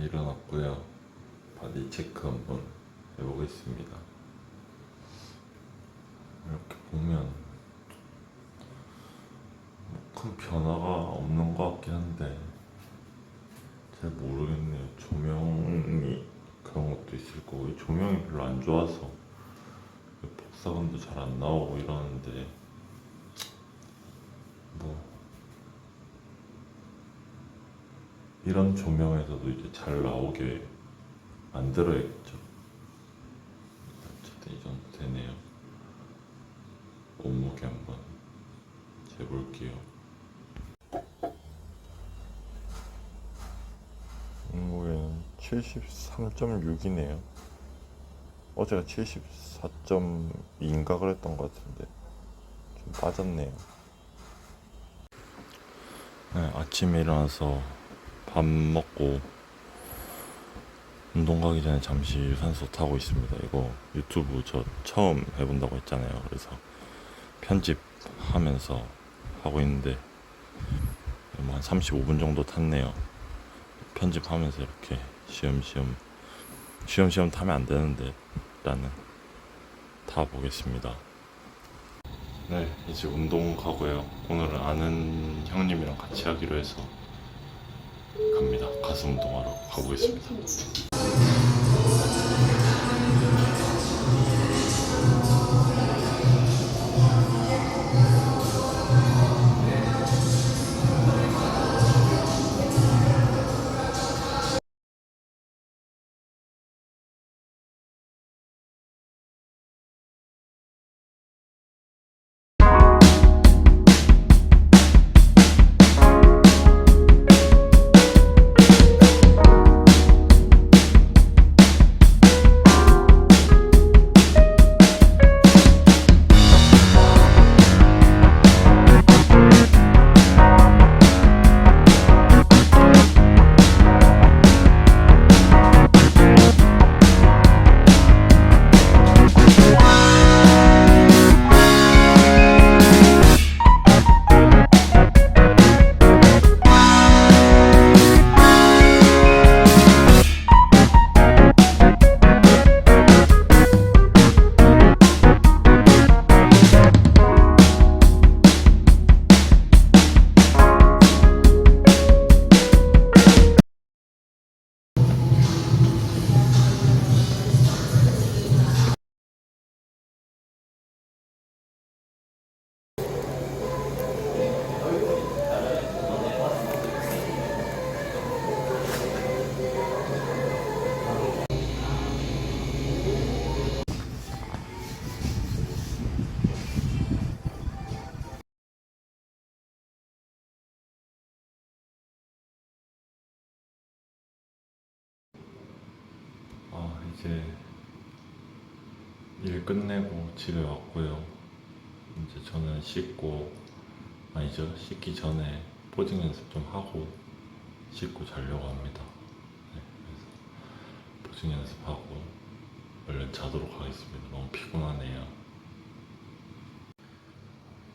일어났고요. 바디 체크 한번 해보겠습니다. 이렇게 보면 뭐큰 변화가 없는 것 같긴 한데 잘 모르겠네요. 조명이 그런 것도 있을 거고 이 조명이 별로 안 좋아서 복사감도 잘 안 나오고 이러는데 뭐 이런 조명에서도 이제 잘 나오게 만들어야겠죠. 어쨌든 이 정도 되네요. 몸무게 한번 재볼게요. 몸무게는 73.6이네요. 어제가 74.2인가 그랬던 것 같은데 좀 빠졌네요. 네, 아침에 일어나서 밥 먹고 운동 가기 전에 잠시 유산소 타고 있습니다. 이거 유튜브 저 처음 해본다고 했잖아요. 그래서 편집하면서 하고 있는데 뭐 한 35분 정도 탔네요. 편집하면서 이렇게 시험시험 시험시험 타면 안 되는데 일단은 타 보겠습니다. 네, 이제 운동 가고요. 오늘은 아는 형님이랑 같이 하기로 해서 갑니다. 가서 운동하러 가보겠습니다. 이제 일 끝내고 집에 왔고요. 이제 저는 씻고 아니죠 씻기 전에 포징 연습 좀 하고 씻고 자려고 합니다. 네, 그래서 포징 연습하고 얼른 자도록 하겠습니다. 너무 피곤하네요.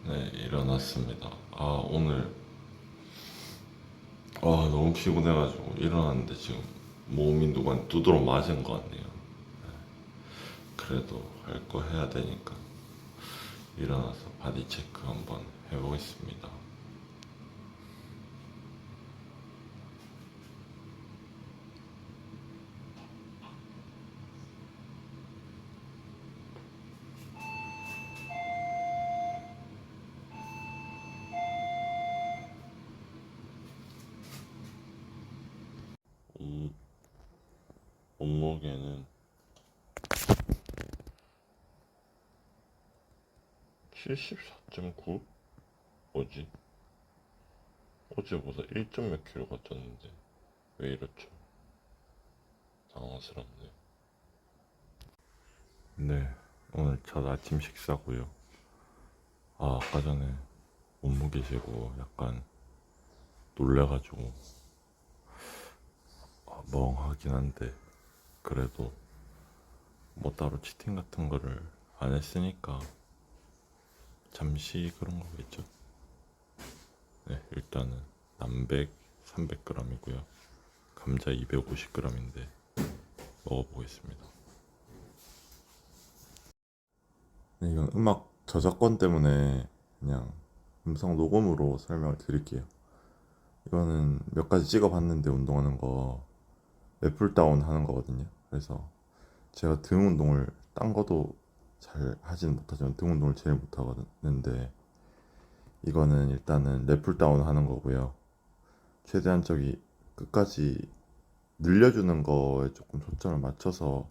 네 일어났습니다. 아 오늘 아 너무 피곤해가지고 일어났는데 지금 몸이 누가 두드러 맞은 것 같네요. 네. 그래도 할 거 해야 되니까 일어나서 바디 체크 한번 해보겠습니다. 몸, 몸무게는 74.9? 뭐지? 어제 보다 1점 몇 킬로가 쪘는데 왜 이렇죠? 당황스럽네. 네, 오늘 첫 아침 식사고요. 아, 아까 전에 몸무게 재고 약간 놀래가지고 아, 멍하긴 한데 그래도 뭐 따로 치팅 같은 거를 안 했으니까 잠시 그런 거겠죠. 네, 일단은 남백 300g이고요. 감자 250g인데 먹어보겠습니다. 네, 이건 음악 저작권 때문에 그냥 음성 녹음으로 설명을 드릴게요. 이거는 몇 가지 찍어봤는데 운동하는 거 애플 다운 하는 거거든요. 그래서 제가 등 운동을 딴 거도 잘 하진 못하지만 등 운동을 제일 못하거든요. 이거는 일단은 랩풀 다운 하는 거고요. 최대한 저기 끝까지 늘려주는 거에 조금 초점을 맞춰서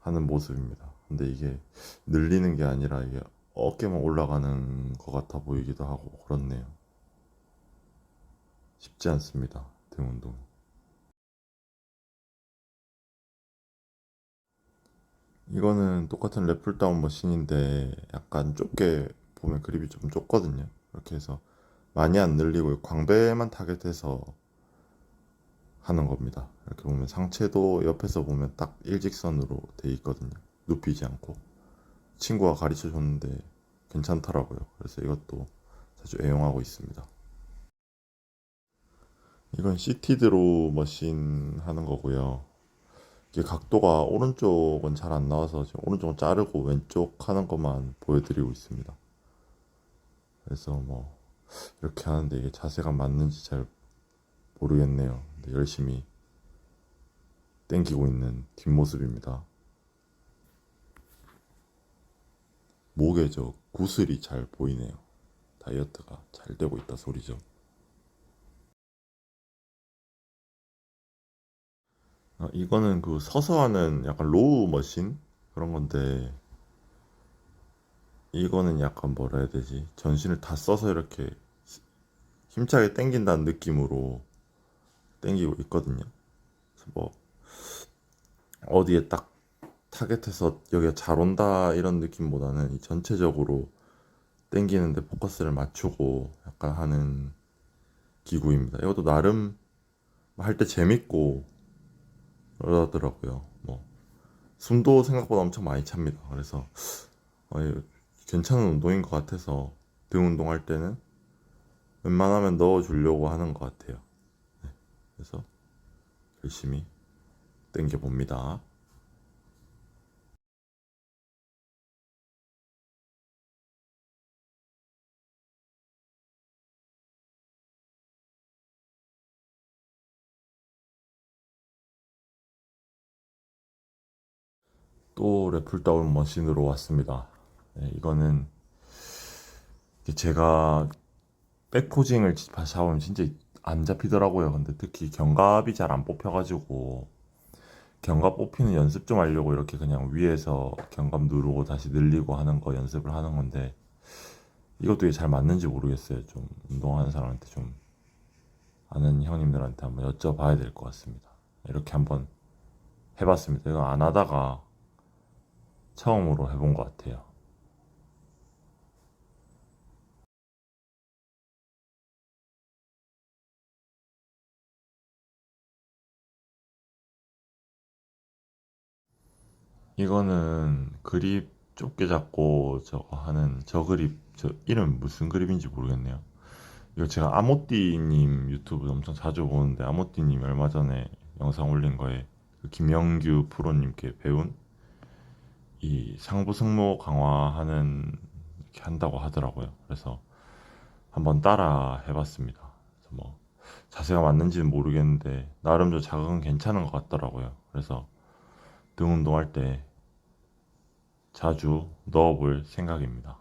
하는 모습입니다. 근데 이게 늘리는 게 아니라 이게 어깨만 올라가는 것 같아 보이기도 하고 그렇네요. 쉽지 않습니다. 등 운동. 이거는 똑같은 랩풀 다운 머신인데 약간 좁게 보면 그립이 좀 좁거든요. 이렇게 해서 많이 안 늘리고 광배만 타겟해서 하는 겁니다. 이렇게 보면 상체도 옆에서 보면 딱 일직선으로 돼 있거든요. 눕히지 않고 친구가 가르쳐 줬는데 괜찮더라고요. 그래서 이것도 자주 애용하고 있습니다. 이건 시티드로 머신 하는 거고요. 이게 각도가 오른쪽은 잘 안 나와서 지금 오른쪽은 자르고 왼쪽 하는 것만 보여드리고 있습니다. 그래서 뭐 이렇게 하는데 이게 자세가 맞는지 잘 모르겠네요. 근데 열심히 땡기고 있는 뒷모습입니다. 목에 저 구슬이 잘 보이네요. 다이어트가 잘 되고 있다 소리죠. 아, 이거는 그 서서 하는 약간 로우 머신 그런 건데 이거는 약간 뭐라 해야 되지? 전신을 다 써서 이렇게 힘차게 당긴다는 느낌으로 당기고 있거든요. 그래서 뭐 어디에 딱 타겟해서 여기가 잘 온다 이런 느낌보다는 이 전체적으로 당기는데 포커스를 맞추고 약간 하는 기구입니다. 이것도 나름 할 때 재밌고 그러더라고요. 뭐 숨도 생각보다 엄청 많이 찹니다. 그래서 어, 괜찮은 운동인 것 같아서 등 운동할 때는 웬만하면 넣어주려고 하는 것 같아요. 네, 그래서 열심히 당겨 봅니다. 또 래플 다운 머신으로 왔습니다. 네, 이거는 제가 백포징을 잡으면 진짜 안 잡히더라고요. 근데 특히 견갑이 잘 안 뽑혀가지고 견갑 뽑히는 연습 좀 하려고 이렇게 그냥 위에서 견갑 누르고 다시 늘리고 하는 거 연습을 하는 건데 이것도 잘 맞는지 모르겠어요. 좀 운동하는 사람한테 좀 아는 형님들한테 한번 여쭤봐야 될 것 같습니다. 이렇게 한번 해봤습니다. 이거 안 하다가 처음으로 해본 것 같아요. 이거는 그립 좁게 잡고 저거 하는 저 그립 저 이름 무슨 그립인지 모르겠네요. 이거 제가 아모띠님 유튜브 엄청 자주 보는데 아모띠님 얼마 전에 영상 올린 거에 그 김영규 프로님께 배운 이 상부 승모 강화하는 이렇게 한다고 하더라고요. 그래서 한번 따라 해봤습니다. 뭐 자세가 맞는지는 모르겠는데 나름 좀 자극은 괜찮은 것 같더라고요. 그래서 등 운동할 때 자주 넣어볼 생각입니다.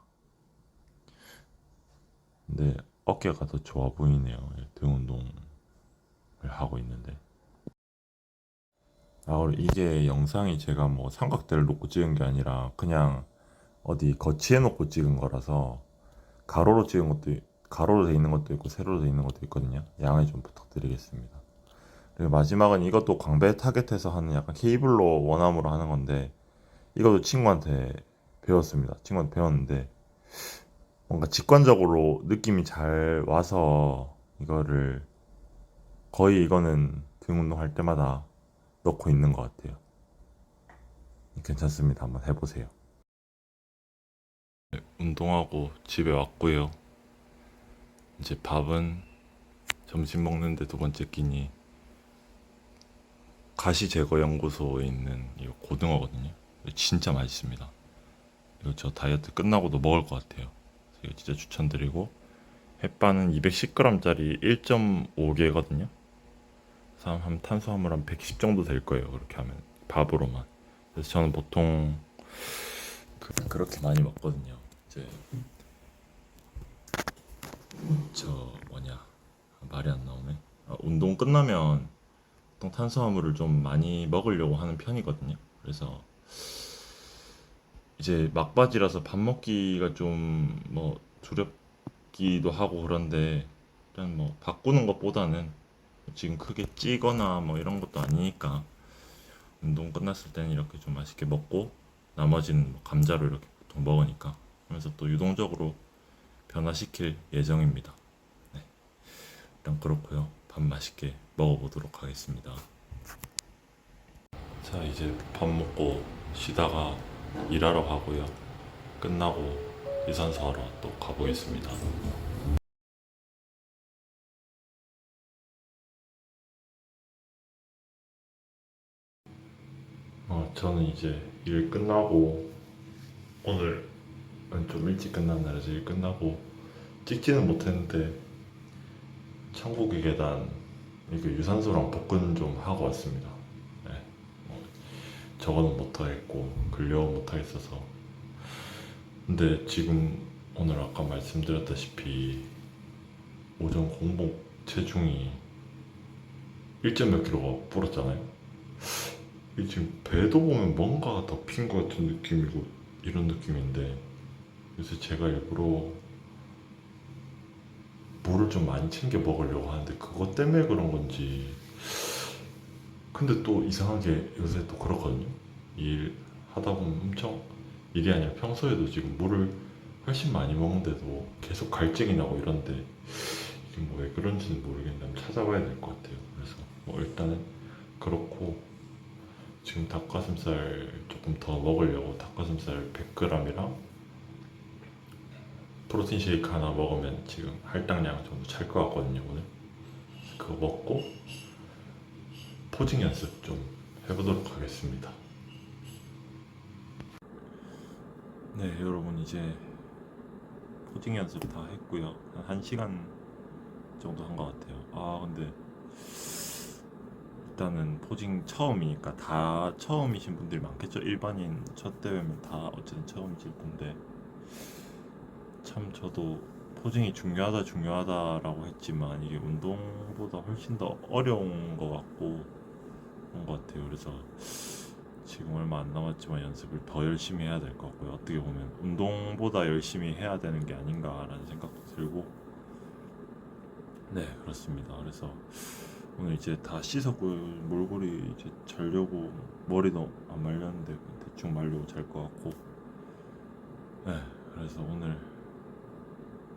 근데 어깨가 더 좋아 보이네요. 등 운동을 하고 있는데. 아, 이게 영상이 제가 뭐 삼각대를 놓고 찍은 게 아니라 그냥 어디 거치해 놓고 찍은 거라서 가로로 찍은 것도 가로로 돼 있는 것도 있고 세로로 돼 있는 것도 있거든요. 양해 좀 부탁드리겠습니다. 그리고 마지막은 이것도 광배 타겟해서 하는 약간 케이블로 원암으로 하는 건데 이것도 친구한테 배웠습니다. 친구한테 배웠는데 뭔가 직관적으로 느낌이 잘 와서 이거를 거의 이거는 등 운동할 때마다 넣고 있는 것 같아요. 괜찮습니다. 한번 해보세요. 네, 운동하고 집에 왔고요. 이제 밥은 점심 먹는데 두 번째 끼니 가시 제거 연구소에 있는 이거 고등어거든요. 진짜 맛있습니다. 이거 저 다이어트 끝나고도 먹을 것 같아요. 이거 진짜 추천드리고 햇반은 210g짜리 1.5개거든요. 한 탄수화물 한 110 정도 될 거예요. 그렇게 하면 밥으로만. 그래서 저는 보통 그, 그렇게 많이 먹거든요. 이제 저 뭐냐 말이 안 나오네. 아, 운동 끝나면 보통 탄수화물을 좀 많이 먹으려고 하는 편이거든요. 그래서 이제 막바지라서 밥 먹기가 좀 뭐 두렵기도 하고 그런데 일단 뭐 바꾸는 것보다는 지금 크게 찌거나 뭐 이런 것도 아니니까 운동 끝났을 때는 이렇게 좀 맛있게 먹고 나머지는 뭐 감자로 이렇게 보통 먹으니까 그러면서 또 유동적으로 변화시킬 예정입니다. 네. 일단 그렇고요. 밥 맛있게 먹어보도록 하겠습니다. 자 이제 밥 먹고 쉬다가 일하러 가고요. 끝나고 유산소 하러 또 가보겠습니다. 저는 이제 일 끝나고 오늘은 좀 일찍 끝난 날에서 일 끝나고 찍지는 못했는데 천국의 계단 이렇게 유산소랑 복근 좀 하고 왔습니다. 네. 뭐, 저거는 못하겠고 근력은 못하겠어서 근데 지금 오늘 아까 말씀드렸다시피 오전 공복 체중이 1점 몇 킬로가 불었잖아요. 이 지금 배도 보면 뭔가 더핀것 같은 느낌이고 이런 느낌인데 그래서 제가 일부러 물을 좀 많이 챙겨 먹으려고 하는데 그것 때문에 그런 건지. 근데 또 이상하게 요새 또 그렇거든요. 일 하다 보면 엄청 일이 아니라 평소에도 지금 물을 훨씬 많이 먹는데도 계속 갈증이 나고 이런데 이게 뭐 왜 그런지는 모르겠는데 한번 찾아봐야 될 것 같아요. 그래서 뭐 일단은 그렇고 지금 닭가슴살 조금 더 먹으려고 닭가슴살 100g이랑 프로틴 쉐이크 하나 먹으면 지금 할당량 정도 찰 것 같거든요 오늘. 그거 먹고 포징 연습 좀 해보도록 하겠습니다. 네 여러분 이제 포징 연습 다 했고요. 한 1시간 정도 한 것 같아요. 아 근데 일단은 포징 처음이니까 다 처음이신 분들이 많겠죠. 일반인 첫 대회면 다 어쨌든 처음이실 텐데. 참 저도 포징이 중요하다 중요하다라고 했지만 이게 운동보다 훨씬 더 어려운 것 같고 그런 것 같아요. 그래서 지금 얼마 안 남았지만 연습을 더 열심히 해야 될 것 같고요. 어떻게 보면 운동보다 열심히 해야 되는 게 아닌가라는 생각도 들고. 네 그렇습니다. 그래서 오늘 이제 다 씻었고 몰골이 이제 자려고 머리도 안 말렸는데 대충 말려고 잘 것 같고. 네 그래서 오늘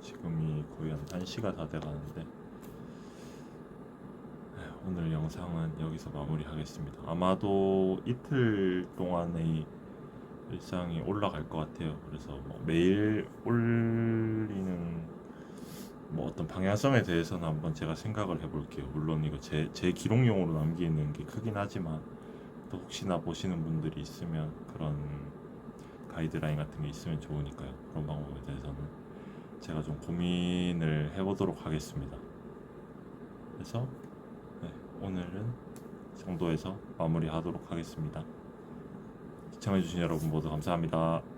지금이 거의 한 1시가 다 돼가는데. 네, 오늘 영상은 여기서 마무리하겠습니다. 아마도 이틀 동안의 일상이 올라갈 것 같아요. 그래서 뭐 매일 올리는 뭐 어떤 방향성에 대해서는 한번 제가 생각을 해볼게요. 물론 이거 제, 제 기록용으로 남기는 게 크긴 하지만 또 혹시나 보시는 분들이 있으면 그런 가이드라인 같은 게 있으면 좋으니까요. 그런 방법에 대해서는 제가 좀 고민을 해보도록 하겠습니다. 그래서 네, 오늘은 이 정도에서 마무리하도록 하겠습니다. 시청해주신 여러분 모두 감사합니다.